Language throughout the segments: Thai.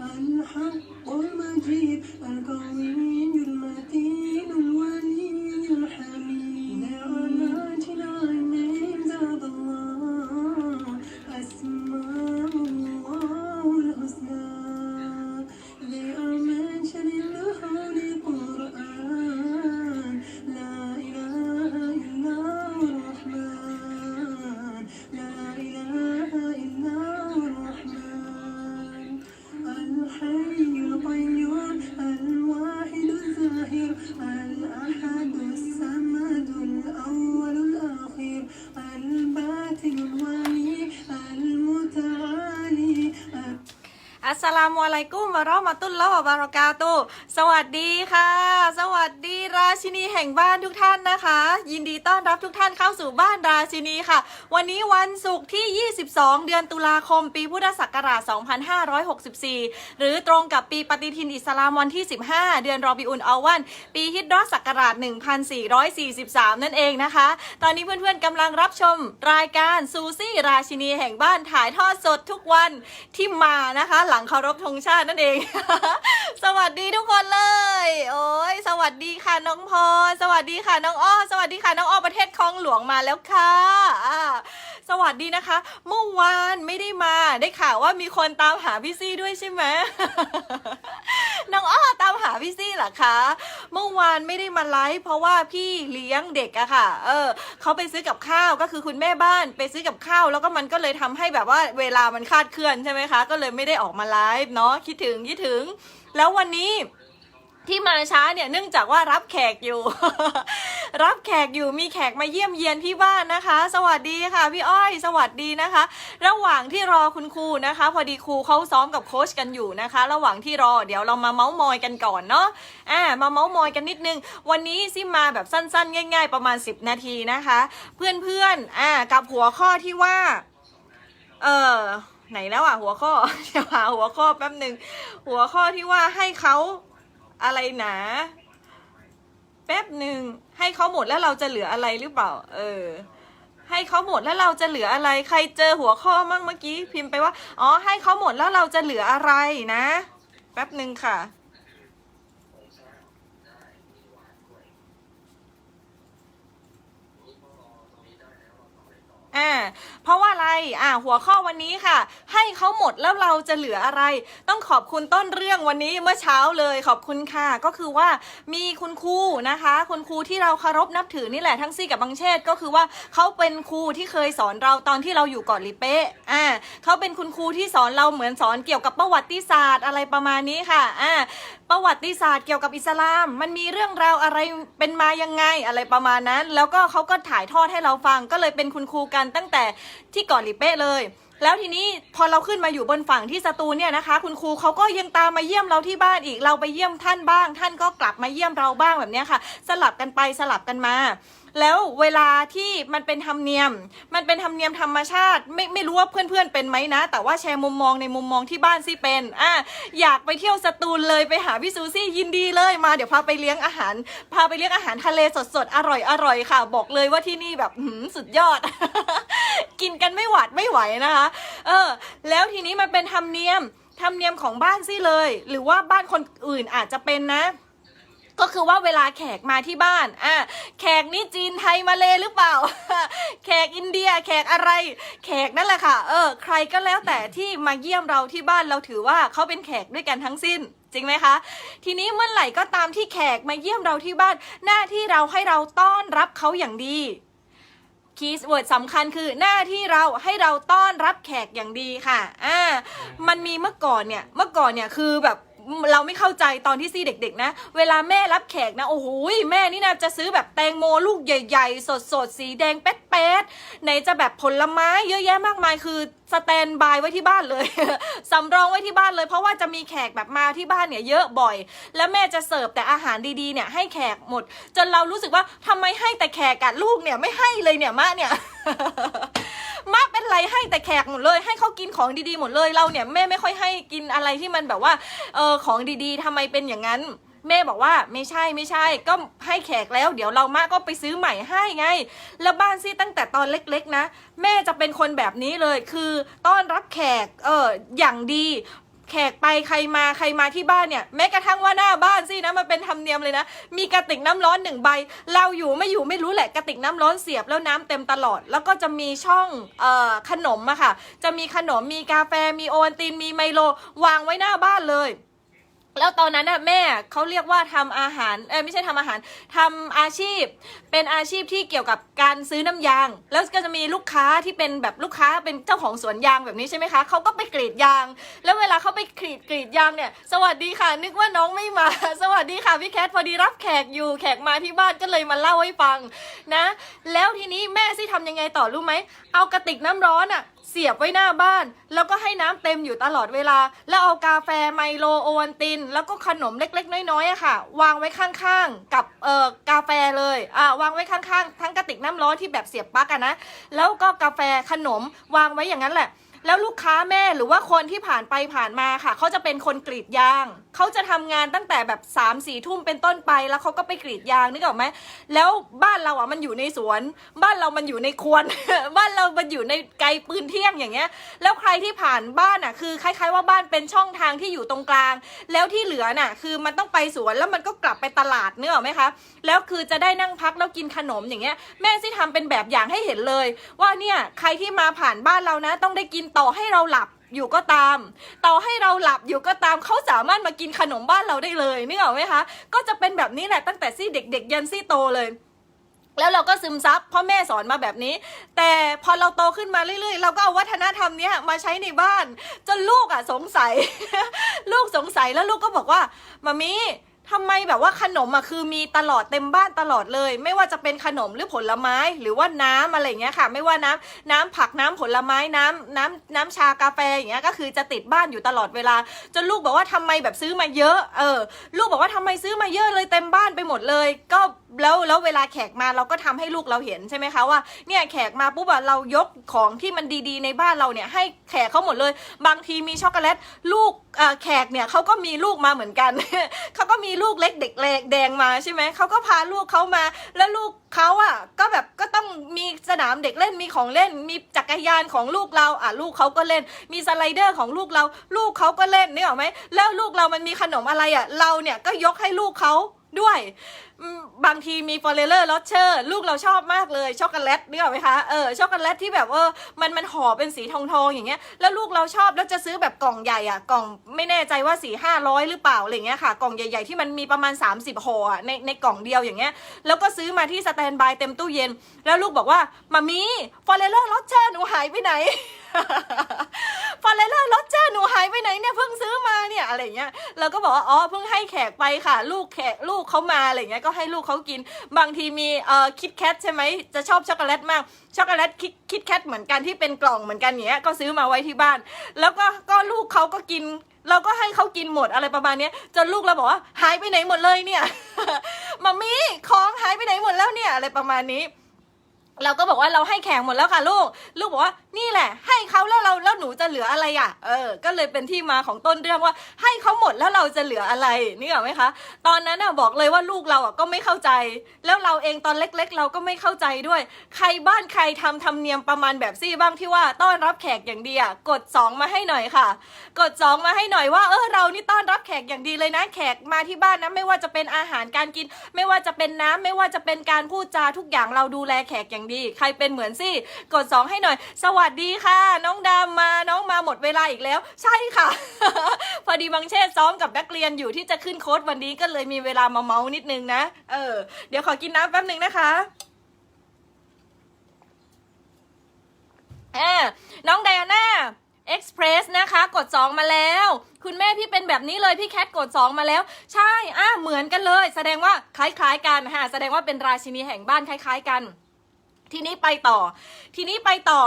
I'm a hot or มาตุลลอฮ์วบารากาตุสวัสดีค่ะ สวัสดี ราชินีแห่งบ้านทุกท่านนะคะ ยินดีต้อนรับทุกท่านเข้าสู่บ้านราชินีค่ะ วันนี้วันศุกร์ที่ 22 เดือนตุลาคม ปีพุทธศักราช 2564 หรือตรงกับปีปฏิทินอิสลามวันที่ 15 เดือนรอบิอุนอัลวัน ปีฮิจราะห์ศักราช 1443 นั่นเองนะคะ ตอนนี้เพื่อนๆกำลังรับชมรายการซูซี่ราชินีแห่งบ้านถ่ายทอดสดทุกวันที่มานะคะ หลังเคารพธงชาตินั่นเอง สวัสดีทุกคนเลย โอ้ยสวัสดีค่ะน้องพรสวัสดีค่ะน้องอ้อสวัสดีค่ะน้องอ้อประเทศคลองหลวงมาแล้วค่ะสวัสดีนะคะ เมื่อวานไม่ได้มาได้ข่าวว่ามีคนตามหาพี่ซี่ด้วยใช่ไหมน้องอ้อตามหาพี่ซี่เหรอคะเมื่อวานไม่ได้มาไลฟ์เพราะว่าพี่เลี้ยงเด็กอะค่ะ เออเขาไปซื้อกับข้าวก็คือคุณแม่บ้านไปซื้อกับข้าว แล้วก็มันก็เลยทำให้แบบว่าเวลามันคลาดเคลื่อนใช่ไหมคะ ก็เลยไม่ได้ออกมาไลฟ์เนาะคิดถึงคิดถึง แล้ววันนี้ ที่มาช้าเนี่ยเนื่องจากว่ารับแขกอยู่ รับแขกอยู่มีแขกมาเยี่ยมเยียนที่บ้านนะคะ สวัสดีค่ะพี่อ้อย สวัสดีนะคะ ระหว่างที่รอคุณครูนะคะ พอดีครูเขาซ้อมกับโค้ชกันอยู่นะคะ ระหว่างที่รอเดี๋ยวเรามาเมาส์มอยกันก่อนเนาะอ่ามาเมาส์มอยกันนิดนึง วันนี้ซิมาแบบสั้นๆ ง่าย ๆ ประมาณ 10 นาทีนะคะ เพื่อนๆอ่ากับหัวข้อที่ว่า เออไหนแล้วอะหัวข้อเดี๋ยวหาหัวข้อแป๊บหนึ่งหัวข้อที่ว่าให้เขา อะไรหนาแป๊บหนึ่งให้เขาหมดแล้วเราจะเหลืออะไรหรือเปล่า เออ ให้เขาหมดแล้วเราจะเหลืออะไร ใครเจอหัวข้อมั่งเมื่อกี้พิมพ์ไปว่า อ๋อ ให้เขาหมดแล้วเราจะเหลืออะไรนะ แป๊บหนึ่งค่ะ อ่า เพราะว่า อะไรอ่าหัวข้อวันนี้ค่ะ ให้เขาหมดแล้วเราจะเหลืออะไร ต้องขอบคุณต้นเรื่องวันนี้เมื่อเช้าเลยขอบคุณค่ะ ก็คือว่ามีคุณครูนะคะ คุณครูที่เราเคารพนับถือนี่แหละทั้งซี่กับบางเชษก็คือว่าเขาเป็นครูที่เคยสอนเราตอนที่เราอยู่เกาะลิเป้อ่าเขาเป็นคุณครูที่สอนเราเหมือนสอนเกี่ยวกับประวัติศาสตร์อะไรประมาณนี้ค่ะอ่าประวัติศาสตร์เกี่ยวกับอิสลาม มันมีเรื่องราวอะไรเป็นมายังไงอะไรประมาณนั้น แล้วก็เขาก็ถ่ายทอดให้เราฟังก็เลยเป็นคุณครูกันตั้งแต่ที่เกาะลิเป้เลย แล้วทีนี้พอเราขึ้นมาอยู่บนฝั่งที่สตูเนี่ยนะคะ คุณครูเขาก็ยังตามมาเยี่ยมเราที่บ้านอีกเราไปเยี่ยมท่านบ้าง ท่านก็กลับมาเยี่ยมเราบ้างแบบนี้ค่ะ สลับกันไปสลับกันมาแล้วเวลาที่มันเป็นธรรมเนียม มันเป็นธรรมเนียมธรรมชาติ ไม่ไม่รู้ว่าเพื่อนๆเป็นไหมนะ แต่ว่าแชร์มุมมองในมุมมองที่บ้านซี่เป็นอะอยากไปเที่ยวสตูลเลยไปหาพี่ซูซี่ยินดีเลยมาเดี๋ยวพาไปเลี้ยงอาหาร พาไปเลี้ยงอาหารทะเลสดๆอร่อยอร่อยๆค่ะ บอกเลยว่าที่นี่แบบหืมสุดยอด กินกันไม่หวาดไม่ไหวนะคะ เออ แล้วทีนี้มันเป็นธรรมเนียมธรรมเนียมของบ้านซี่เลย หรือว่าบ้านคนอื่นอาจจะเป็นนะ ก็คือว่าเวลาแขกมาที่บ้านอะแขกนี่จีนไทยมาเลยหรือเปล่า แขกอินเดีย แขกอะไร แขกนั่นแหละค่ะ เออ ใครก็แล้วแต่ที่มาเยี่ยมเราที่บ้านเราถือว่าเขาเป็นแขกด้วยกันทั้งสิ้นจริงไหมคะ ทีนี้เมื่อไหร่ก็ตามที่แขกมาเยี่ยมเราที่บ้าน หน้าที่เราให้เราต้อนรับเขาอย่างดีคีย์เวิร์ดสำคัญคือหน้าที่เราให้เราต้อนรับแขกอย่างดีค่ะอ่ามันมีเมื่อก่อนเนี่ยเมื่อก่อนเนี่ยคือแบบ เราไม่เข้าใจตอนที่ซี่เด็กๆนะ เวลาแม่รับแขกนะ โอ้โหแม่นี่นะจะซื้อแบบแตงโมลูกใหญ่ ๆ สดๆ สีแดงแป๊ดๆไหนจะแบบผลไม้เยอะแยะมากมายคือ สแตนบายไว้ที่บ้านเลย สำรองไว้ที่บ้านเลย เพราะว่าจะมีแขกแบบมาที่บ้านเนี่ยเยอะบ่อย แล้วแม่จะเสิร์ฟแต่อาหารดีๆเนี่ยให้แขกหมด จนเรารู้สึกว่าทำไมให้แต่แขกกับลูกเนี่ยไม่ให้เลยเนี่ยมะเนี่ยมะเป็นไรให้แต่แขกหมดเลย ให้เขากินของดีๆหมดเลยเราเนี่ยแม่ไม่ค่อยให้กินอะไรที่มันแบบว่าเออของดีๆทำไมเป็นอย่างนั้น แม่บอกว่าไม่ใช่ไม่ใช่ ก็ให้แขกแล้ว เดี๋ยวเรามาก็ไปซื้อใหม่ให้ไง แล้วบ้านซี่ตั้งแต่ตอนเล็กๆนะ แม่จะเป็นคนแบบนี้เลยคือต้อนรับแขกเอออย่างดีแขกไปใครมาใครมาที่บ้านเนี่ยแม้กระทั่งว่าหน้าบ้านสินะมันเป็นธรรมเนียมเลยนะ มีกระติกน้ำร้อนหนึ่งใบ เราอยู่ไม่อยู่ไม่รู้แหละกระติกน้ำร้อนเสียบแล้วน้ำเต็มตลอด แล้วก็จะมีช่องเออขนมอะค่ะ จะมีขนมมีกาแฟมีโอวัลตินมีไมโล วางไว้หน้าบ้านเลย แล้วตอนนั้นน่ะแม่เขาเรียกว่าทำอาหารเออไม่ใช่ทำอาหารทำอาชีพ เป็นอาชีพที่เกี่ยวกับการซื้อน้ำยาง แล้วก็จะมีลูกค้าที่เป็นแบบลูกค้าเป็นเจ้าของสวนยางแบบนี้ใช่ไหมคะเขาก็ไปกรีดยาง แล้วเวลาเขาไปกรีดกรีดยางเนี่ย สวัสดีค่ะ นึกว่าน้องไม่มา สวัสดีค่ะพี่แคทพอดีรับแขกอยู่แขกมาที่บ้านก็เลยมาเล่าให้ฟังนะ แล้วทีนี้แม่ซี่ทำยังไงต่อรู้ไหมเอากระติกน้ำร้อนอะ เสียบไว้หน้าบ้าน แล้วก็ให้น้ำเต็มอยู่ตลอดเวลา แล้วเอากาแฟไมโลโอวันติน แล้วก็ขนมเล็กๆ น้อยๆอะค่ะ วางไว้ข้างๆ กับเอ่อกาแฟเลยอ่าวางไว้ข้างๆ ทั้งกระติกน้ำร้อนที่แบบเสียบปลั๊กอะนะ แล้วก็กาแฟขนมวางไว้อย่างนั้นแหละ แล้วลูกค้าแม่หรือว่าคนที่ผ่านไปผ่านมาค่ะ เขาจะเป็นคนกรีดยาง เขาจะทำงานตั้งแต่แบบ3ามสี่ทุ่มเป็นต้นไปแล้วเขาก็ไปกรีดยางนึกออกไหมแล้วบ้านเราอะมันอยู่ในสวน บ้านเรามันอยู่ในควนบ้านเรามันอยู่ในไกลปืนเที่ยงอย่างเงี้ย แล้วใครที่ผ่านบ้านอะคือคล้าย ๆ ว่าบ้านเป็นช่องทางที่อยู่ตรงกลาง แล้วที่เหลือน่ะ คือมันต้องไปสวนแล้วมันก็กลับไปตลาดนื้ออกไหมคะแล้วคือจะได้นั่งพักแล้วกินขนมอย่างเงี้ย แม่ซี่ทำเป็นแบบอย่างให้เห็นเลย ว่าเนี่ยใครที่มาผ่านบ้านเรานะ ต้องได้กินต่อให้เราหลับอยู่ก็ตาม ต่อให้เราหลับอยู่ก็ตามเขาสามารถมากินขนมบ้านเราได้เลยนึกออกไหมคะ ก็จะเป็นแบบนี้แหละตั้งแต่ซี่เด็ก ๆ ยันซี่โตเลยแล้วเราก็ซึมซับพ่อแม่สอนมาแบบนี้ แต่พอเราโตขึ้นมาเรื่อยๆ เราก็เอาวัฒนธรรมนี้มาใช้ในบ้าน จนลูกอะสงสัย ลูกสงสัยแล้วลูกก็บอกว่ามามี ทำไมแบบว่าขนมอะคือมีตลอดเต็มบ้านตลอดเลย ไม่ว่าจะเป็นขนมหรือผลไม้หรือว่าน้ำอะไรเงี้ยค่ะ ไม่ว่าน้ำน้ำผักน้ำผลไม้น้ำน้ำน้ำชากาแฟอย่างเงี้ยก็คือจะติดบ้านอยู่ตลอดเวลา จนลูกบอกว่าทำไมแบบซื้อมาเยอะ เออ ลูกบอกว่าทำไมซื้อมาเยอะเลยเต็มบ้านไปหมดเลย ก็แล้วแล้วเวลาแขกมาเราก็ทำให้ลูกเราเห็นใช่ไหมคะว่าเนี่ยแขกมาปุ๊บอะเรายกของที่มันดีๆ ในบ้านเราเนี่ยให้แขกเขาหมดเลย บางทีมีช็อกโกแลตลูกแขกเนี่ยเขาก็มีลูกมาเหมือนกันเขาก็มีลูกเล็กเด็กแดงมาใช่ไหมเขาก็พาลูกเขามา แล้วลูกเขาอะก็แบบก็ต้องมีสนามเด็กเล่นมีของเล่น มีจักรยานของลูกเราอะลูกเขาก็เล่น มีสไลเดอร์ของลูกเรา ลูกเขาก็เล่นนี่หรอกไหมแล้วลูกเรามันมีขนมอะไรอะเราเนี่ยก็ยกให้ลูกเขาด้วย บางทีมีฟอร์เรอร์ลอเชอร์ลูกเราชอบมากเลยช็อกโกแลตนึกออกไหมคะเออช็อกโกแลตที่แบบว่ามันมันห่อเป็นสีทองทองๆอย่างเงี้ยแล้วลูกเราชอบแล้วจะซื้อแบบกล่องใหญ่อะกล่องไม่แน่ใจว่าสี่ห้าร้อยหรือเปล่าอะไรเงี้ยค่ะ กล่องใหญ่ ๆที่มันมีประมาณ 30ห่อในในกล่องเดียวอย่างเงี้ยแล้วก็ซื้อมาที่สแตนบายเต็มตู้เย็น แล้วลูกบอกว่ามามีฟอร์เรอร์ลอเชอร์หนูหายไปไหนฟอร์เรอร์ลอเชอร์หนูหายไปไหนเนี่ยเพิ่งซื้อมาเนี่ยอะไรเงี้ยเราก็บอกว่าอ๋อเพิ่งให้แขกไปค่ะ ลูกแขกลูกเขามาอะไรเงี้ยก็ให้ลูกเขากิน บางทีมีเอ่อคิดแคทใช่ไหมจะชอบช็อกโกแลตมากช็อกโกแลตคิดคิดแคทเหมือนกันที่เป็นกล่องเหมือนกันเนี้ยก็ซื้อมาไว้ที่บ้าน แล้วก็ก็ลูกเขาก็กินเราก็ให้เขากินหมดอะไรประมาณนี้จนลูกเราบอกว่าหายไปไหนหมดเลยเนี่ยมามีของหายไปไหนหมดแล้วเนี่ยอะไรประมาณนี้ เราก็บอกว่าเราให้แขกหมดแล้วค่ะลูก ลูกบอกว่านี่แหละ ให้เขาแล้วเราแล้วหนูจะเหลืออะไรอะ เออ ก็เลยเป็นที่มาของต้นเรื่องว่า ให้เขาหมดแล้วเราจะเหลืออะไรนี่เหรอไหมคะ ตอนนั้นน่ะบอกเลยว่าลูกเราอะก็ไม่เข้าใจ แล้วเราเองตอนเล็ก ๆ เราก็ไม่เข้าใจด้วย ใครบ้านใครทำธรรมเนียมประมาณแบบซี่บ้างที่ว่าต้อนรับแขกอย่างดีอะกดสองมาให้หน่อยค่ะ กดสองมาให้หน่อยว่าเออเรานี่ต้อนรับแขกอย่างดีเลยนะแขกมาที่บ้านนะไม่ว่าจะเป็นอาหารการกิน ไม่ว่าจะเป็นน้ำไม่ว่าจะเป็นการพูดจาทุกอย่างเราดูแลแขกอย่างดี ใครเป็นเหมือนซี่ กดสองให้หน่อย สวัสดีค่ะ น้องดำมาน้องมาหมดเวลาอีกแล้ว ใช่ค่ะ พอดีบางเชษซ้อมกับนักเรียนอยู่ที่จะขึ้นโค้ดวันนี้ก็เลยมีเวลามาเมาส์นิดนึงนะ เออ เดี๋ยวขอกินน้ำแป๊บนึงนะคะอ่าน้องไดอาน่า Express นะคะ กด 2 มาแล้ว คุณแม่พี่เป็นแบบนี้เลย พี่แคทกด 2 มาแล้ว ใช่อะเหมือนกันเลย แสดงว่าคล้ายๆกันฮะแสดงว่าเป็นราชินีแห่งบ้านคล้าย ๆ กัน ทีนี้ไปต่อ ทีนี้ไปต่อ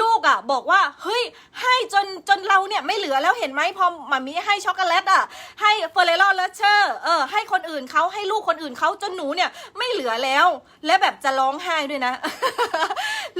ลูกอะ่ะ บอกว่า เฮ้ย ให้จนจนเราเนี่ยไม่เหลือแล้วเห็นไหมพอมามีให้ช็อกโกแลตอะ่ะ ให้เฟอร์เรโรเลเชอร์เออให้คนอื่นเขาให้ลูกคนอื่นเขาจนหนูเนี่ยไม่เหลือแล้ว และแบบจะร้องไห้ด้วยนะ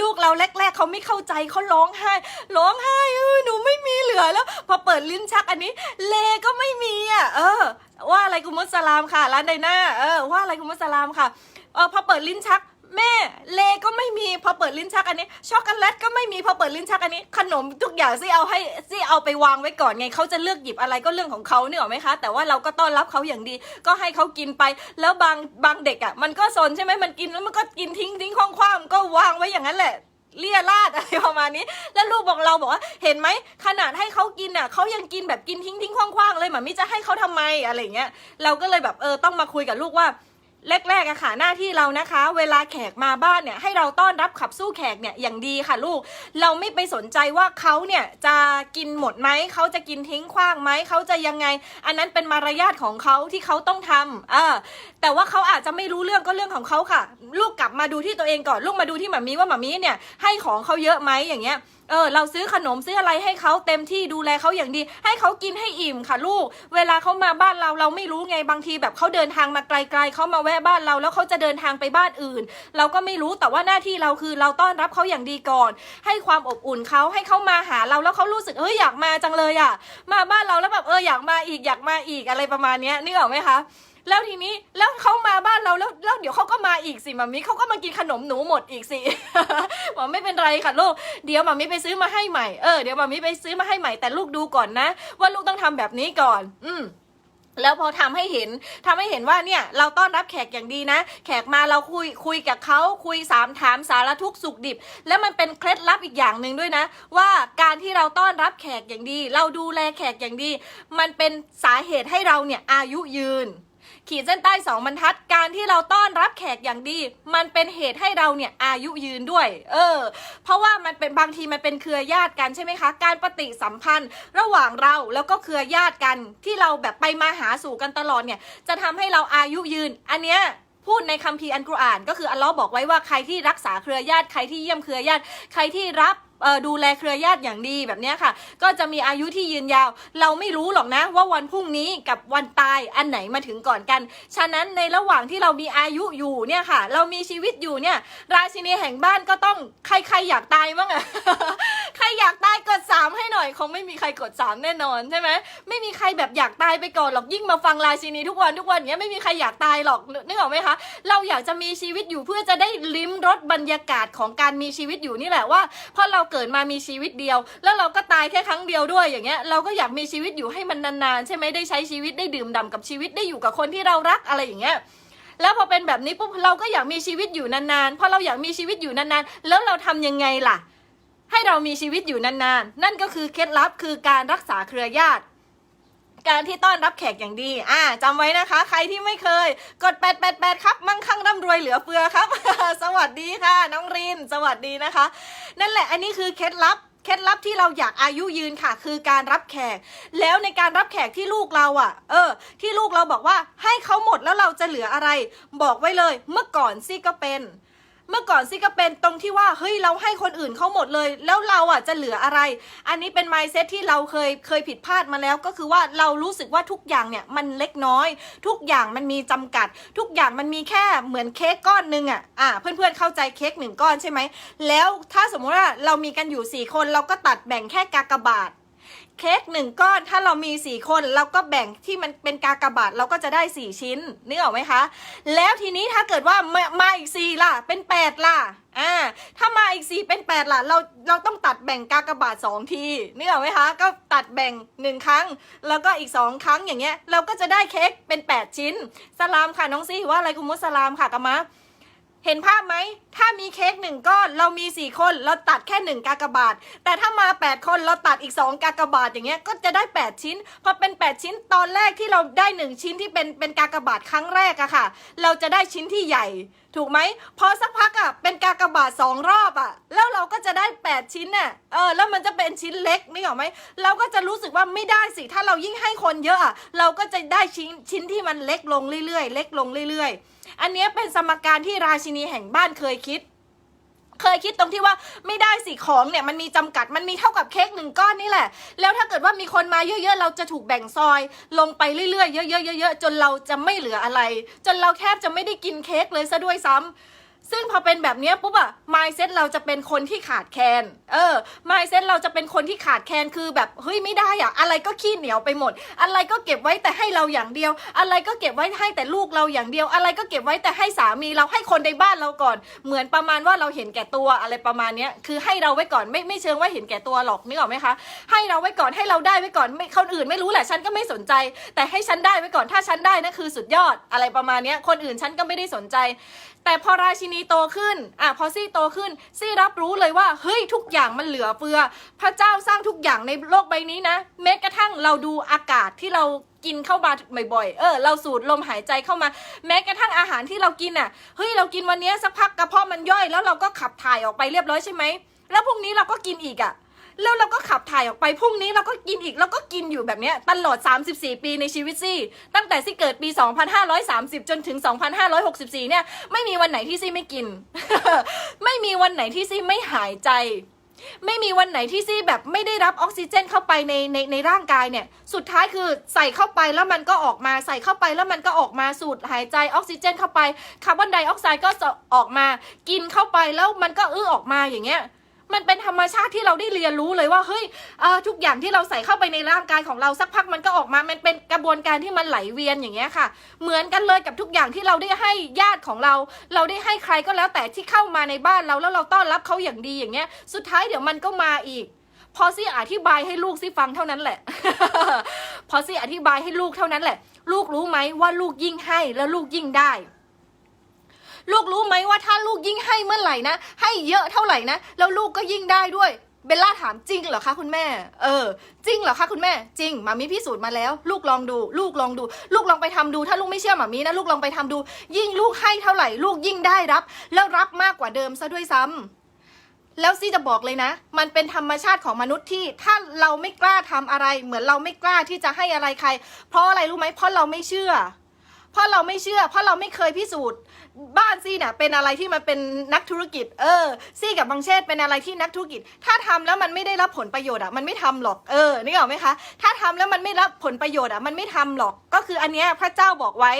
ลูกเราแรก ๆเขาไม่เข้าใจเขาร้องไห้ ร้องไห้เออหนูไม่มีเหลือแล้ว พอเปิดลิ้นชักอันนี้ เลก็ไม่มีอะ เออ ว่าอะไรกุมุสลามค่ะ ร้านไดน่าเออว่าอะไรกุมุสลามค่ะเออพอเปิดลิ้นชัก แม่เลก็ไม่มีพอเปิดลิ้นชักอันนี้ ช็อกโกแลตก็ไม่มีพอเปิดลิ้นชักอันนี้ ขนมทุกอย่างซี่เอาให้ซี่เอาไปวางไว้ก่อนไงเขาจะเลือกหยิบอะไรก็เรื่องของเขาเนี่ยหรอไหมคะ แต่ว่าเราก็ต้อนรับเขาอย่างดี ก็ให้เขากินไป แล้วบางบางเด็กอะ มันก็สนใช่ไหมมันกินแล้วมันก็กินทิ้งทิ้งคว่ำๆก็วางไว้อย่างนั้นแหละเลี่ยราดอะไรประมาณนี้ แล้วลูกบอกเราบอกว่า เห็นไหมขนาดให้เขากินอะเขายังกินแบบกินทิ้งทิ้งคว่างๆเลยหมามิจะให้เขาทำไมอะไรเงี้ย เราก็เลยแบบเออต้องมาคุยกับลูกว่า แรกๆอะค่ะหน้าที่เรานะคะ เวลาแขกมาบ้านเนี่ยให้เราต้อนรับขับสู้แขกเนี่ยอย่างดีค่ะลูก เราไม่ไปสนใจว่าเขาเนี่ยจะกินหมดไหมเขาจะกินทิ้งขว้างไหมเขาจะยังไง อันนั้นเป็นมารยาทของเขาที่เขาต้องทำเออแต่ว่าเขาอาจจะไม่รู้เรื่องก็เรื่องของเขาค่ะ ลูกกลับมาดูที่ตัวเองก่อนลูกมาดูที่หมามีว่าหมามีเนี่ยให้ของเขาเยอะไหมอย่างเงี้ย เออเราซื้อขนมซื้ออะไรให้เขาเต็มที่ดูแลเขาอย่างดี ให้เขากินให้อิ่มค่ะลูก เวลาเขามาบ้านเราเราไม่รู้ไงบางทีแบบเขาเดินทางมาไกล ๆเขามาแวะบ้านเรา แล้วเขาจะเดินทางไปบ้านอื่น เราก็ไม่รู้แต่ว่าหน้าที่เราคือเราต้อนรับเขาอย่างดีก่อน ให้ความอบอุ่นเขาให้เขามาหาเราแล้วเขารู้สึกเฮ้ยอยากมาจังเลยอะ มาบ้านเราแล้วแบบเอออยากมาอีกอยากมาอีกอะไรประมาณนี้ยนึกออกไหมคะ แล้วทีนี้แล้วเขามาบ้านเราแล้วแล้วเดี๋ยวเขาก็มาอีกสิมามิเขาก็มากินขนมหนูหมดอีกสิบอกไม่เป็นไรค่ะลูกเดี๋ยวมามิไปซื้อมาให้ใหม่เออเดี๋ยวมามิไปซื้อมาให้ใหม่แต่ลูกดูก่อนนะ ว่าลูกต้องทำแบบนี้ก่อน อืมแล้วพอทำให้เห็นทำให้เห็นว่าเนี่ยเราต้อนรับแขกอย่างดีนะ แขกมาเราคุยคุยกับเขาคุยสามถามสารทุกสุขดิบ แล้วมันเป็นเคล็ดลับอีกอย่างหนึ่งด้วยนะ ว่าการที่เราต้อนรับแขกอย่างดี เราดูแลแขกอย่างดี มันเป็นสาเหตุให้เราเนี่ยอายุยืน ขีดเส้นใต้สองบรรทัด การที่เราต้อนรับแขกอย่างดี มันเป็นเหตุให้เราเนี่ยอายุยืนด้วย เออ เพราะว่ามันเป็นบางทีมันเป็นเครือญาติกันใช่ไหมคะ การปฏิสัมพันธ์ ระหว่างเราแล้วก็เครือญาติกันที่เราแบบไปมาหาสู่กันตลอดเนี่ย จะทำให้เราอายุยืน อันเนี้ยพูดในคัมภีร์อันกุรอาน ก็คืออัลลอฮ์บอกไว้ว่าใครที่รักษาเครือญาติใครที่เยี่ยมเครือญาติ ใครที่รับ ดูแลเครือญาติอย่างดีแบบนี้ค่ะ ก็จะมีอายุที่ยืนยาว เราไม่รู้หรอกนะว่าวันพรุ่งนี้กับวันตายอันไหนมาถึงก่อนกัน ฉะนั้นในระหว่างที่เรามีอายุอยู่เนี่ยค่ะ เรามีชีวิตอยู่เนี่ย ราชินีแห่งบ้านก็ต้องใครใครอยากตายมั้งอะใครอยากตายกดสามให้หน่อยคงไม่มีใครกดสามแน่นอนใช่ไหมไม่มีใครแบบอยากตายไปก่อนหรอกยิ่งมาฟังราชินีทุกวันทุกวันเนี้ยไม่มีใครอยากตายหรอกนึกออกไหมคะเราอยากจะมีชีวิตอยู่เพื่อจะได้ลิ้มรสบรรยากาศของการมีชีวิตอยู่นี่แหละว่าเพราะเราเกิดมามีชีวิตเดียว แล้วเราก็ตายแค่ครั้งเดียวด้วยอย่างเงี้ยเราก็อยากมีชีวิตอยู่ให้มันนานๆใช่ไหมได้ใช้ชีวิตได้ดื่มด่ำกับชีวิตได้อยู่กับคนที่เรารักอะไรอย่างเงี้ยแล้วพอเป็นแบบนี้ปุ๊บเราก็อยากมีชีวิตอยู่นานๆพอเราอยากมีชีวิตอยู่นานๆ แล้วเราทำยังไงล่ะ ให้เรามีชีวิตอยู่นานๆ นั่นก็คือเคล็ดลับคือการรักษาเครือญาติ การที่ต้อนรับแขกอย่างดี อ่าจำไว้นะคะ ใครที่ไม่เคย กด 888 ครับ มั่งคั่งร่ำรวยเหลือเฟือครับ สวัสดีค่ะ น้องริน สวัสดีนะคะ นั่นแหละ อันนี้คือเคล็ดลับเคล็ดลับที่เราอยากอายุยืนค่ะ คือการรับแขก แล้วในการรับแขกที่ลูกเราอะ เออ ที่ลูกเราบอกว่าให้เขาหมดแล้วเราจะเหลืออะไร บอกไว้เลย เมื่อก่อนซี่ก็เป็น เมื่อก่อนซี่ก็เป็นตรงที่ว่าเฮ้ยเราให้คนอื่นเขาหมดเลย แล้วเราอะจะเหลืออะไร อันนี้เป็น mindset ที่เราเคยเคยผิดพลาดมาแล้วก็คือว่าเรารู้สึกว่าทุกอย่างเนี่ยมันเล็กน้อย ทุกอย่างมันมีจำกัด ทุกอย่างมันมีแค่เหมือนเค้กก้อนหนึ่งอะอ่าเพื่อนๆเข้าใจเค้กหนึ่งก้อนใช่ไหมแล้วถ้าสมมุติว่าเรามีกันอยู่สี่คนเราก็ตัดแบ่งแค่กากบาท เค้กหนึ่งก้อนถ้าเรามีสี่คนเราก็แบ่งที่มันเป็นกากบาทเราก็จะได้สี่ชิ้นนึกออกไหมคะ แล้วทีนี้ถ้าเกิดว่ามามาอีกสี่ล่ะ เป็นแปดล่ะอ่าถ้ามาอีกสี่เป็นแปดล่ะเราเราต้องตัดแบ่งกากบาทสองทีนึกออกไหมคะก็ตัดแบ่งหนึ่งครั้ง แล้วก็อีกสองครั้งอย่างเงี้ย เราก็จะได้เค้กเป็นแปดชิ้นสลามค่ะน้องซี่ว่าอะไรคุณมุสสลามค่ะกะมะ เห็นภาพไหม ถ้ามีเค้กหนึ่งก้อน เรามีสี่คน เราตัดแค่หนึ่งกากบาท แต่ถ้ามาแปดคนเราตัดอีกสองกากบาทอย่างเงี้ย ก็จะได้แปดชิ้น พอเป็นแปดชิ้นตอนแรกที่เราได้หนึ่งชิ้นที่เป็นเป็นกากบาทครั้งแรกอะค่ะ เราจะได้ชิ้นที่ใหญ่ ถูกไหม พอสักพักอะเป็นกากบาทสองรอบอะแล้วเราก็จะได้แปดชิ้นน่ะ เออ แล้วมันจะเป็นชิ้นเล็กนี่หรอไหม เราก็จะรู้สึกว่าไม่ได้สิ ถ้าเรายิ่งให้คนเยอะอะเราก็จะได้ชิ้นชิ้นที่มันเล็กลงเรื่อยๆ เล็กลงเรื่อยๆ อันนี้เป็นสมการที่ราชินีแห่งบ้านเคยคิด เคยคิดตรงที่ว่าไม่ได้สิของเนี่ยมันมีจำกัดมันมีเท่ากับเค้กหนึ่งก้อนนี่แหละ แล้วถ้าเกิดว่ามีคนมาเยอะๆ เราจะถูกแบ่งซอย ลงไปเรื่อยๆเยอะๆเยอะๆจนเราจะไม่เหลืออะไร จนเราแทบจะไม่ได้กินเค้กเลยซะด้วยซ้ำ ซึ่งพอเป็นแบบนี้ปุ๊บอะ mindset เราจะเป็นคนที่ขาดแคลน เออ mindset เราจะเป็นคนที่ขาดแคลนคือแบบเฮ้ยไม่ได้อะอะไรก็ขี้เหนียวไปหมด อะไรก็เก็บไว้แต่ให้เราอย่างเดียว อะไรก็เก็บไว้ให้แต่ลูกเราอย่างเดียว อะไรก็เก็บไว้แต่ให้สามีเราให้คนในบ้านเราก่อน เหมือนประมาณว่าเราเห็นแก่ตัวอะไรประมาณนี้คือให้เราไว้ก่อนไม่ไม่เชิงว่าเห็นแก่ตัวหรอกนึกออกไหมคะ ให้เราไว้ก่อนให้เราได้ไว้ก่อนไม่คนอื่นไม่รู้แหละฉันก็ไม่สนใจ แต่ให้ฉันได้ไว้ก่อนถ้าฉันได้นั่นคือสุดยอดอะไรประมาณนี้คนอื่นฉันก็ไม่ได้สนใจ แต่พอราชินีโตขึ้นอะพอซี่โตขึ้น ซี่รับรู้เลยว่าเฮ้ยทุกอย่างมันเหลือเฟือ พระเจ้าสร้างทุกอย่างในโลกใบนี้นะแม้กระทั่งเราดูอากาศที่เรากินเข้ามาบ่อยๆ เออ เราสูดลมหายใจเข้ามา แม้กระทั่งอาหารที่เรากินอะ เฮ้ย เรากินวันนี้สักพักกระเพาะมันย่อยแล้วเราก็ขับถ่ายออกไปเรียบร้อยใช่ไหม แล้วพรุ่งนี้เราก็กินอีกอะ แล้วเราก็ขับถ่ายออกไปพรุ่งนี้เราก็กินอีกแล้วก็กินอยู่แบบเนี้ยตลอด 34 ปีในชีวิตซี่ ตั้งแต่ซี่เกิดปี 2530 จนถึง 2564 เนี่ย ไม่มีวันไหนที่ซี่ไม่กิน ไม่มีวันไหนที่ซี่ไม่หายใจ ไม่มีวันไหนที่ซี่แบบไม่ได้รับออกซิเจนเข้าไปในในในร่างกายเนี่ย สุดท้ายคือใส่เข้าไปแล้วมันก็ออกมาใส่เข้าไปแล้วมันก็ออกมาสูดหายใจออกซิเจนเข้าไปคาร์บอนไดออกไซด์ก็จะออกมากินเข้าไปแล้วมันก็อื้อออกมาอย่างเงี้ย มันเป็นธรรมชาติที่เราได้เรียนรู้เลยว่าเฮ้ยทุกอย่างที่เราใส่เข้าไปในร่างกายของเราสักพักมันก็ออกมา มันเป็นกระบวนการที่มันไหลเวียนอย่างเงี้ยค่ะ เหมือนกันเลยกับทุกอย่างที่เราได้ให้ญาติของเรา เราได้ให้ใครก็แล้วแต่ที่เข้ามาในบ้านเราแล้วเราต้อนรับเขาอย่างดีอย่างเงี้ย สุดท้ายเดี๋ยวมันก็มาอีกพอซี่อธิบายให้ลูกซี่ฟังเท่านั้นแหละ พอซี่อธิบายให้ลูกเท่านั้นแหละ ลูกรู้ไหมว่าลูกยิ่งให้แล้วลูกยิ่งได้ ลูกรู้ไหมว่าถ้าลูกยิ่งให้เมื่อไหร่นะ ให้เยอะเท่าไหร่นะ แล้วลูกก็ยิ่งได้ด้วยเบลล่าถามจริงเหรอคะคุณแม่ เออ จริงเหรอคะคุณแม่ จริงหมามีพิสูจน์มาแล้ว ลูกลองดู ลูกลองดู ลูกลองไปทำดู ถ้าลูกไม่เชื่อหมามีนะ ลูกลองไปทำดู ยิ่งลูกให้เท่าไหร่ ลูกยิ่งได้รับ แล้วรับมากกว่าเดิมซะด้วยซ้ำแล้วซี่จะบอกเลยนะ มันเป็นธรรมชาติของมนุษย์ที่ ถ้าเราไม่กล้าทำอะไร เหมือนเราไม่กล้าที่จะให้อะไรใคร เพราะอะไรรู้ไหมเพราะเราไม่เชื่อ เพราะเราไม่เชื่อ เพราะเราไม่เคยพิสูจน์ บ้านซี่เนี่ยเป็นอะไรที่มันเป็นนักธุรกิจ เออ ซี่กับบางเชษเป็นอะไรที่นักธุรกิจ ถ้าทำแล้วมันไม่ได้รับผลประโยชน์อะมันไม่ทำหรอกเออนี่ออไหมคะ ถ้าทำแล้วมันไม่รับผลประโยชน์อะมันไม่ทำหรอก ก็คืออันเนี้ยพระเจ้าบอกไว้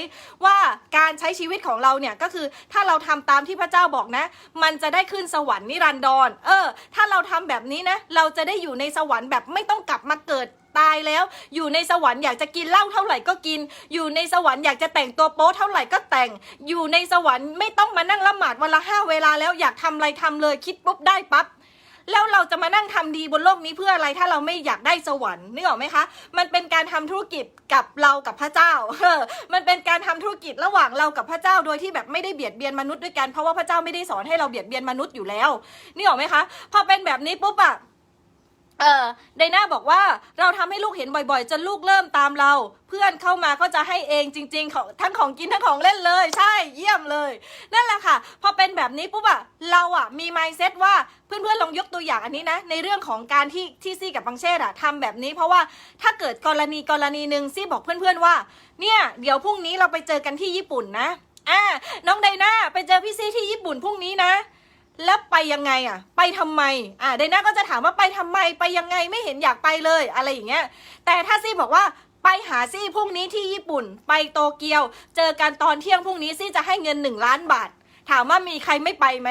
ว่าการใช้ชีวิตของเราเนี่ยก็คือถ้าเราทำตามที่พระเจ้าบอกนะ มันจะได้ขึ้นสวรรค์นิรันดรเออ ถ้าเราทำแบบนี้นะ เราจะได้อยู่ในสวรรค์แบบไม่ต้องกลับมาเกิด ตายแล้ว อยู่ในสวรรค์อยากจะกินเหล้าเท่าไหร่ก็กิน อยู่ในสวรรค์อยากจะแต่งตัวโป๊เท่าไหร่ก็แต่ง อยู่ในสวรรค์ไม่ต้องมานั่งละหมาดวันละห้าเวลาแล้วอยากทำอะไรทำเลยคิดปุ๊บได้ปั๊บแล้วเราจะมานั่งทำดีบนโลกนี้เพื่ออะไรถ้าเราไม่อยากได้สวรรค์นึกออกไหมคะ มันเป็นการทำธุรกิจกับเรากับพระเจ้าเออมันเป็นการทำธุรกิจระหว่างเรากับพระเจ้าโดยที่แบบไม่ได้เบียดเบียนมนุษย์ด้วยกันเพราะว่าพระเจ้าไม่ได้สอนให้เราเบียดเบียนมนุษย์อยู่แล้วนี่ออกไหมคะพอเป็นแบบนี้ปุ๊บอะ เออไดนาบอกว่าเราทำให้ลูกเห็นบ่อยๆ จนลูกเริ่มตามเรา เพื่อนเข้ามาก็จะให้เองจริงๆของทั้งของกินทั้งของเล่นเลย ใช่เยี่ยมเลย นั่นแหละค่ะ พอเป็นแบบนี้ปุ๊บอะเราอะมี mindset ว่าเพื่อนๆลองยกตัวอย่างอันนี้นะ ในเรื่องของการที่ที่ซี่กับบังเชษอะทำแบบนี้ เพราะว่าถ้าเกิดกรณีกรณีหนึ่งซี่บอกเพื่อนๆว่า เนี่ยเดี๋ยวพรุ่งนี้เราไปเจอกันที่ญี่ปุ่นนะอ่าน้องไดนาไปเจอพี่ซี่ที่ญี่ปุ่นพรุ่งนี้นะ แล้วไปยังไงอะ ไปทำไม อ่าไดน่าก็จะถามว่าไปทำไม ไปยังไงไม่เห็นอยากไปเลย อะไรอย่างเงี้ย แต่ถ้าซี่บอกว่าไปหาซี่พรุ่งนี้ที่ญี่ปุ่น ไปโตเกียว เจอกันตอนเที่ยงพรุ่งนี้ซี่จะให้เงินหนึ่งล้านบาท ถามว่ามีใครไม่ไปไหม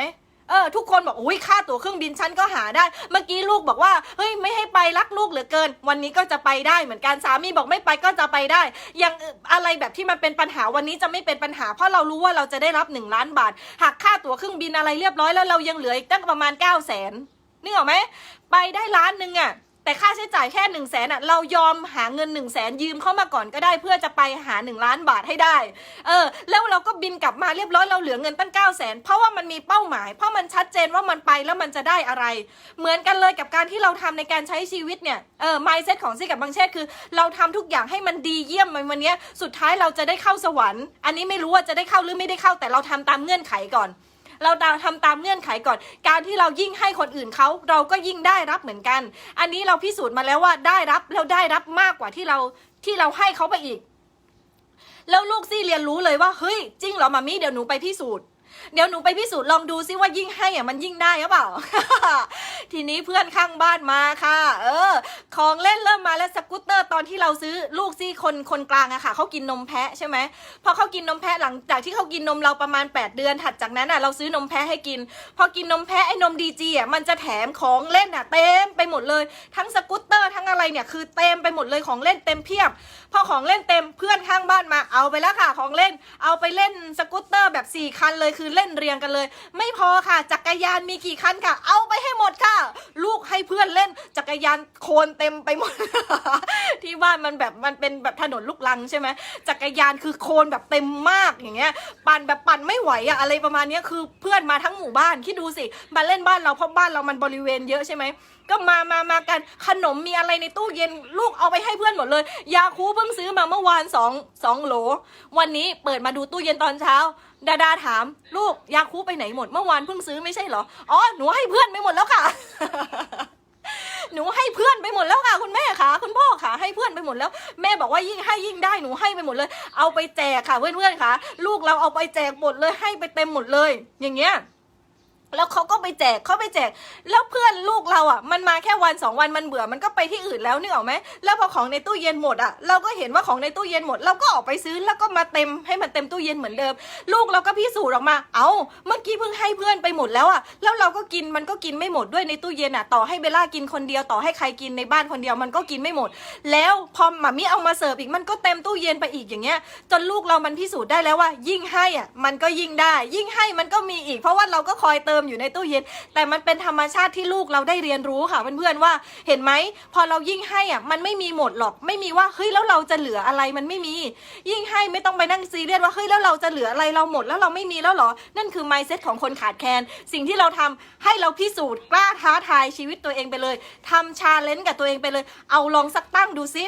เออทุกคนบอกอุ้ยค่าตั๋วเครื่องบินฉันก็หาได้ เมื่อกี้ลูกบอกว่าเฮ้ยไม่ให้ไปรักลูกเหลือเกิน วันนี้ก็จะไปได้เหมือนกันสามีบอกไม่ไปก็จะไปได้ยังอะไรแบบที่มันเป็นปัญหาวันนี้จะไม่เป็นปัญหา เพราะเรารู้ว่าเราจะได้รับหนึ่งล้านบาทหักค่าตั๋วเครื่องบินอะไรเรียบร้อยแล้วเรายังเหลืออีกตั้งประมาณ9ก้าแสนนึกออกไหมไปได้ล้านหนึ่งอะ แต่ค่าใช้จ่ายแค่หนึ่งแสนอะเรายอมหาเงินหนึ่งแสนยืมเข้ามาก่อนก็ได้เพื่อจะไปหาหนึ่งล้านบาทให้ได้ เออ แล้วเราก็บินกลับมาเรียบร้อยเราเหลือเงินตั้งเก้าแสนเพราะว่ามันมีเป้าหมาย เพราะมันชัดเจนว่ามันไปแล้วมันจะได้อะไร เหมือนกันเลยกับการที่เราทำในการใช้ชีวิตเนี่ยเออ mindset ของซี่กับบางเชษคือ เราทำทุกอย่างให้มันดีเยี่ยมในวันนี้สุดท้ายเราจะได้เข้าสวรรค์ อันนี้ไม่รู้ว่าจะได้เข้าหรือไม่ได้เข้าแต่เราทำตามเงื่อนไขก่อน เราทำตามเงื่อนไขก่อน การที่เรายิ่งให้คนอื่นเขาเราก็ยิ่งได้รับเหมือนกัน อันนี้เราพิสูจน์มาแล้วว่าได้รับแล้วได้รับมากกว่าที่เราที่เราให้เขาไปอีก แล้วลูกซี่เรียนรู้เลยว่าเฮ้ยจริงเหรอมามี่เดี๋ยวหนูไปพิสูจน์ เดี๋ยวหนูไปพิสูจน์ลองดูซิว่ายิ่งให้อะมันยิ่งได้หรือเปล่า ทีนี้เพื่อนข้างบ้านมาค่ะ เออ ของเล่นเริ่มมาแล้วสกูตเตอร์ตอนที่เราซื้อลูกซี่คนคนกลางอะค่ะเขากินนมแพะใช่ไหมพอเขากินนมแพะหลังจากที่เขากินนมเราประมาณ 8 เดือนถัดจากนั้นอะเราซื้อนมแพะให้กิน พอกินนมแพะไอ้นมดีจีอะมันจะแถมของเล่นอะเต็มไปหมดเลย ทั้งสกูตเตอร์ทั้งอะไรเนี่ยคือเต็มไปหมดเลยของเล่นเต็มเพียบ พอของเล่นเต็มเพื่อนข้างบ้านมาเอาไปแล้วค่ะ ของเล่นเอาไปเล่นสกูตเตอร์แบบ4คันเลยคือเล่นเรียงกันเลย ไม่พอค่ะ จักรยานมีกี่คันค่ะ เอาไปให้หมดค่ะ ลูกให้เพื่อนเล่น จักรยานโคลนเต็มไปหมด ที่บ้านมันแบบมันเป็นแบบถนนลูกลังใช่ไหมจักรยานคือโคลนแบบเต็มมากอย่างเงี้ย ปั่นแบบปั่นไม่ไหวอะอะไรประมาณนี้คือเพื่อนมาทั้งหมู่บ้านคิดดูสิมาเล่นบ้านเราเพราะบ้านเรามันบริเวณเยอะใช่ไหมก็มามามากันขนมมีอะไรในตู้เย็นลูกเอาไปให้เพื่อนหมดเลย ยาคูเพิ่งซื้อมาเมื่อวานสองสองโหล วันนี้เปิดมาดูตู้เย็นตอนเช้า ดาดาถามลูกยาคูไปไหนหมดเมื่อวานเพิ่งซื้อไม่ใช่เหรอ อ๋อ หนูให้เพื่อนไปหมดแล้วค่ะ หนูให้เพื่อนไปหมดแล้วค่ะ คุณแม่ค่ะ คุณพ่อค่ะ ให้เพื่อนไปหมดแล้ว แม่บอกว่ายิ่งให้ยิ่งได้หนูให้ไปหมดเลย เอาไปแจกค่ะเพื่อนๆค่ะ ลูกเราเอาไปแจกหมดเลยให้ไปเต็มหมดเลย อย่างเงี้ย แล้วเขาก็ไปแจกเขาไปแจก แล้วเพื่อนลูกเราอะ มันมาแค่วันสองวันมันเบื่อมันก็ไปที่อื่นแล้วนึกออกไหมแล้วพอของในตู้เย็นหมดอะ เราก็เห็นว่าของในตู้เย็นหมด เราก็ออกไปซื้อแล้วก็มาเต็มให้มันเต็มตู้เย็นเหมือนเดิม ลูกเราก็พิสูจน์ออกมา เอา้าเมื่อกี้เพิ่งให้เพื่อนไปหมดแล้วอะแล้วเราก็กินมันก็กินไม่หมดด้วยในตู้เย็นอะต่อให้เบลล่ากินคนเดียวต่อให้ใครกินในบ้านคนเดียวมันก็กินไม่หมด แล้วพอหมามิเอามาเสิร์ฟอีกมันก็เต็มตู้เย็นไปอีกอย่างเงี้ย จนลูกเรามันพิสูจน์ได้แล้วว่า ยิ่งให้อะมันก็ยิ่งได้ ยิ่งให้มันก็มีอีก เพราะว่าเราก็คอยเติมอยู่ในตู้เย็น แต่มันเป็นธรรมชาติที่ลูกเราได้เรียนรู้ค่ะเพื่อนๆว่า เห็นไหมพอเรายิ่งให้อะมันไม่มีหมดหรอก ไม่มีว่าเฮ้ยแล้วเราจะเหลืออะไรมันไม่มี ยิ่งให้ไม่ต้องไปนั่งซีเรียสว่าเฮ้ยแล้วเราจะเหลืออะไรเราหมดแล้วเราไม่มีแล้วหรอ นั่นคือ mindset ของคนขาดแคลนสิ่งที่เราทำให้เราพิสูจน์กล้าท้าทายชีวิตตัวเองไปเลยทำชาเลนจ์กับตัวเองไปเลย เอาลองสักตั้งดูซิ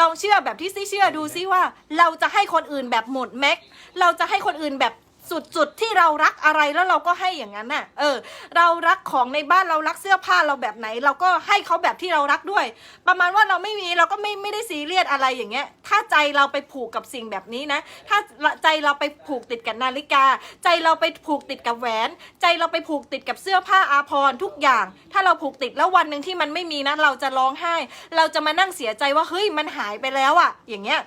ลองเชื่อแบบที่ซี่เชื่อดูซิว่า เราจะให้คนอื่นแบบหมดแม็ก เราจะให้คนอื่นแบบ สุดๆที่เรารักอะไรแล้วเราก็ให้อย่างนั้นน่ะ เออ เรารักของในบ้านเรารักเสื้อผ้าเราแบบไหน เราก็ให้เขาแบบที่เรารักด้วย ประมาณว่าเราไม่มีเราก็ไม่ไม่ได้ซีเรียสอะไรอย่างเงี้ย ถ้าใจเราไปผูกกับสิ่งแบบนี้นะ ถ้าใจเราไปผูกติดกับนาฬิกา ใจเราไปผูกติดกับแหวน ใจเราไปผูกติดกับเสื้อผ้าอาภรณ์ทุกอย่าง ถ้าเราผูกติดแล้ววันหนึ่งที่มันไม่มีนะเราจะร้องไห้ เราจะมานั่งเสียใจว่าเฮ้ยมันหายไปแล้วอะอย่างเงี้ย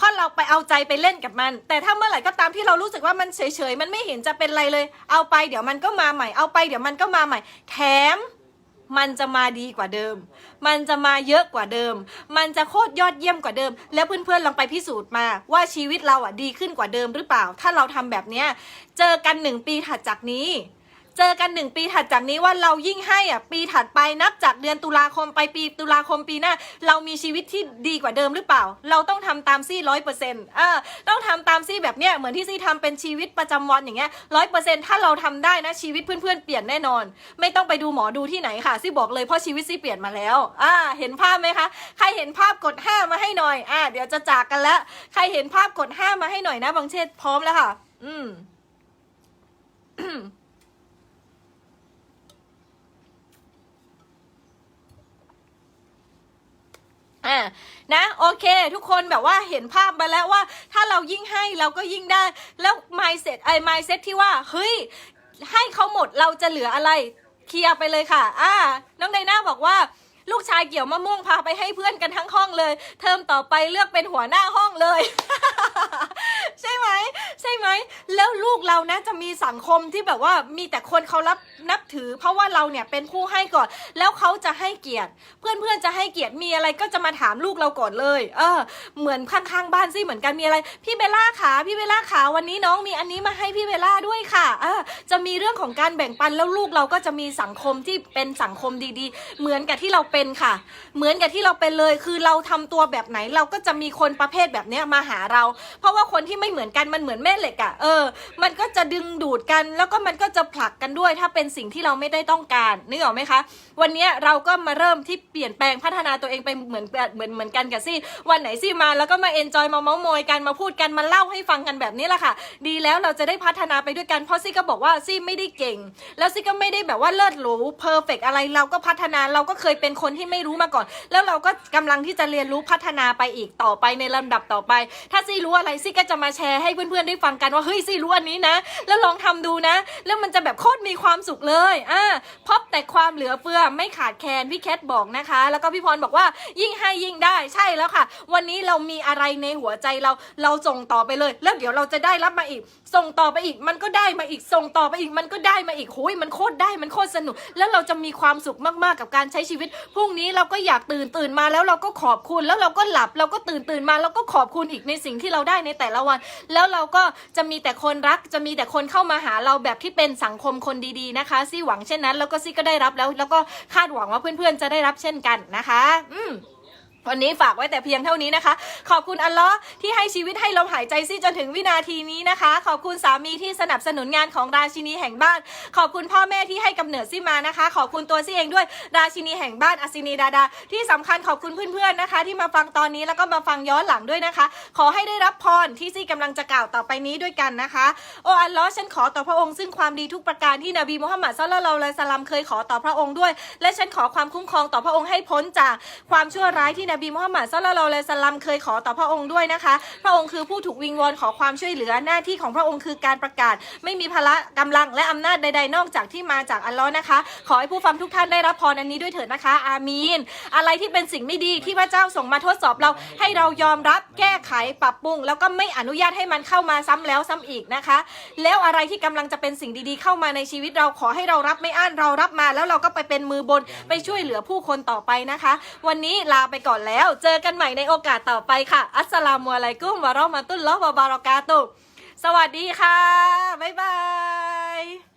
เพราะเราไปเอาใจไปเล่นกับมัน แต่ถ้าเมื่อไหร่ก็ตามที่เรารู้สึกว่ามันเฉยๆ มันไม่เห็นจะเป็นไรเลย เอาไปเดี๋ยวมันก็มาใหม่ เอาไปเดี๋ยวมันก็มาใหม่ แถมมันจะมาดีกว่าเดิม มันจะมาเยอะกว่าเดิม มันจะโคตรยอดเยี่ยมกว่าเดิม แล้วเพื่อนๆลองไปพิสูจน์มาว่าชีวิตเราอะดีขึ้นกว่าเดิมหรือเปล่า ถ้าเราทำแบบเนี้ย เจอกันหนึ่งปีถัดจากนี้ เจอกันหนึ่งปีถัดจากนี้ว่าเรายิ่งให้อะปีถัดไปนับจากเดือนตุลาคมไปปีตุลาคมปีหน้า เรามีชีวิตที่ดีกว่าเดิมหรือเปล่า เราต้องทำตามซี่ร้อยเปอร์เซ็นต์อ่าต้องทำตามซี่แบบเนี้ยเหมือนที่ซี่ทำเป็นชีวิตประจำวันอย่างเงี้ยร้อยเปอร์เซ็นต์ถ้าเราทำได้นะชีวิตเพื่อนๆเปลี่ยนแน่นอน ไม่ต้องไปดูหมอดูที่ไหนค่ะซี่บอกเลยเพราะชีวิตซี่เปลี่ยนมาแล้วอ่าเห็นภาพไหมคะใครเห็นภาพกดห้ามาให้หน่อยอ่าเดี๋ยวจะจากกันแล้วใครเห็นภาพกดห้ามาให้หน่อยนะบางเชษพร้อมแล้วค่ะ อืม อ่านะโอเค ทุกคนแบบว่าเห็นภาพมาแล้วว่า ถ้าเรายิ่งให้เราก็ยิ่งได้ แล้ว mindset ไอ้ mindset ที่ว่าเฮ้ยให้เขาหมดเราจะเหลืออะไรเคลียร์ไปเลยค่ะ อ่า น้องไดน่าบอกว่า ลูกชายเกี่ยวมะม่วงพาไปให้เพื่อนกันทั้งห้องเลย เทอมต่อไปเลือกเป็นหัวหน้าห้องเลย ใช่ไหมใช่ไหมแล้วลูกเรานะจะมีสังคมที่แบบว่ามีแต่คนเขารับนับถือ เพราะว่าเราเนี่ยเป็นผู้ให้ก่อน แล้วเขาจะให้เกียรติ เพื่อนๆจะให้เกียรติมีอะไรก็จะมาถามลูกเราก่อนเลย เออ เหมือนข้างๆบ้านสิเหมือนกันมีอะไร พี่เบลล่าขาพี่เบลล่าขาวันนี้น้องมีอันนี้มาให้พี่เบลล่าด้วยค่ะเออจะมีเรื่องของการแบ่งปันแล้วลูกเราก็จะมีสังคมที่เป็นสังคมดีๆ เหมือนกับที่เราเป็นค่ะ เหมือนกับที่เราเป็นเลย คือเราทำตัวแบบไหนเราก็จะมีคนประเภทแบบเนี้ยมาหาเรา เพราะว่าคนที่ไม่เหมือนกันมันเหมือนแม่เหล็กอะ่ะเออ มันก็จะดึงดูดกัน แล้วก็มันก็จะผลักกันด้วย ถ้าเป็นสิ่งที่เราไม่ได้ต้องการนึกออกไหมคะ วันนี้เราก็มาเริ่มที่เปลี่ยนแปลงพัฒนาตัวเองไปเหมือนเหมือนเหมือนกันกับซี่วันไหนซี่มาแล้วก็มาเอนจอยมาเมาส์มอยกันมาพูดกันมาเล่าให้ฟังกันแบบนี้แหละค่ะ ดีแล้วเราจะได้พัฒนาไปด้วยกันเพราะซี่ก็บอกว่าซี่ไม่ได้เก่ง แล้วซี่ก็ไม่ได้แบบว่าเลิศหรูเพอร์เฟกอะไรเราก็พัฒนาเราก็เคยเป็นคนที่ไม่รู้มาก่อน แล้วเราก็กำลังที่จะเรียนรู้พัฒนาไปอีกต่อไปในลำดับต่อไป ถ้าซี่รู้อะไรซี่ก็จะมาแชร์ให้เพื่อนๆได้ฟังกันว่าเฮ้ยซี่รู้อันนี้นะ แล้วลองทำดูนะ แล้วมันจะแบบโคตรมีความสุขเลยอ่าพบแต่ความเหลือเฟือไม่ขาดแคลนพี่แคทบอกนะคะ แล้วก็พี่พรบอกว่ายิ่งให้ยิ่งได้ใช่แล้วค่ะ วันนี้เรามีอะไรในหัวใจเราเราส่งต่อไปเลย แล้วเดี๋ยวเราจะได้รับมาอีก ส่งต่อไปอีกมันก็ได้มาอีกส่งต่อไปอีกมันก็ได้มาอีกโอ้ยมันโคตรได้มันโคตรสนุก แล้วเราจะมีความสุขมากๆกับการใช้ชีวิตพรุ่งนี้เราก็อยากตื่นตื่นมาแล้วเราก็ขอบคุณแล้วเราก็หลับเราก็ตื่นตื่นมาเราก็ขอบคุณอีกในสิ่งที่เราได้ในแต่ละวัน แล้วเราก็จะมีแต่คนรักจะมีแต่คนเข้ามาหาเราแบบที่เป็นสังคมคนดีๆนะคะซี่หวังเช่นนั้น แล้วก็ซี่ก็ได้รับแล้ว แล้วก็คาดหวังว่าเพื่อนๆจะได้รับเช่นกันนะคะ อืม วันนี้ฝากไว้แต่เพียงเท่านี้นะคะ ขอบคุณอัลเลอฮ์ที่ให้ชีวิตให้ลมหายใจซี่จนถึงวินาทีนี้นะคะ ขอบคุณสามีที่สนับสนุนงานของราชินีแห่งบ้าน ขอบคุณพ่อแม่ที่ให้กำเนิดซี่มานะคะ ขอบคุณตัวซี่เองด้วยราชินีแห่งบ้านอาซินีดาดา ที่สำคัญขอบคุณเพื่อนๆนะคะ ที่มาฟังตอนนี้แล้วก็มาฟังย้อนหลังด้วยนะคะ ขอให้ได้รับพรที่ซี่กำลังจะกล่าวต่อไปนี้ด้วยกันนะคะโอ้อัลเลอฮ์ฉันขอต่อพระองค์ซึ่งความดีทุกประการที่นบีมุฮัมมัดศ็อลลัลลอฮุอะลัยฮิวะซัลลัมเคยขอต่อพระองค์ด้วย และฉันขอความคุ้มครองต่อพระองค์ให้พ้นจากความชั่วร้ายที่นบีมุฮัมมัดศ็อลลัลลอฮุอะลัยฮิวะซัลลัมเคยขอต่อพระองค์ด้วยนะคะ พระองค์คือผู้ถูกวิงวอนขอความช่วยเหลือหน้าที่ของพระองค์คือการประกาศ ไม่มีพละกำลังและอำนาจใด ๆ นอกจากที่มาจากอัลลอฮ์นะคะ ขอให้ผู้ฟังทุกท่านได้รับพรอันนี้ด้วยเถิดนะคะ อามีน อะไรที่เป็นสิ่งไม่ดีที่พระเจ้าส่งมาทดสอบเราให้เรายอมรับแก้ไขปรับปรุง แล้วก็ไม่อนุญาตให้มันเข้ามาซ้ำแล้วซ้ำอีกนะคะ แล้วอะไรที่กำลังจะเป็นสิ่งดีๆ เข้ามาในชีวิตเราขอให้เรารับไม่อั้นเรารับมา แล้วเราก็ไปเป็นมือบนไปช่วยเหลือผู้คนต่อไปนะคะ วันนี้ลาไปก่อนแล้ว เจอกันใหม่ในโอกาสต่อไปค่ะ อัสสลามุอะลัยกุมวะเราะมะตุลลอฮ์วะบารอกาตุ สวัสดีค่ะ บ๊ายบาย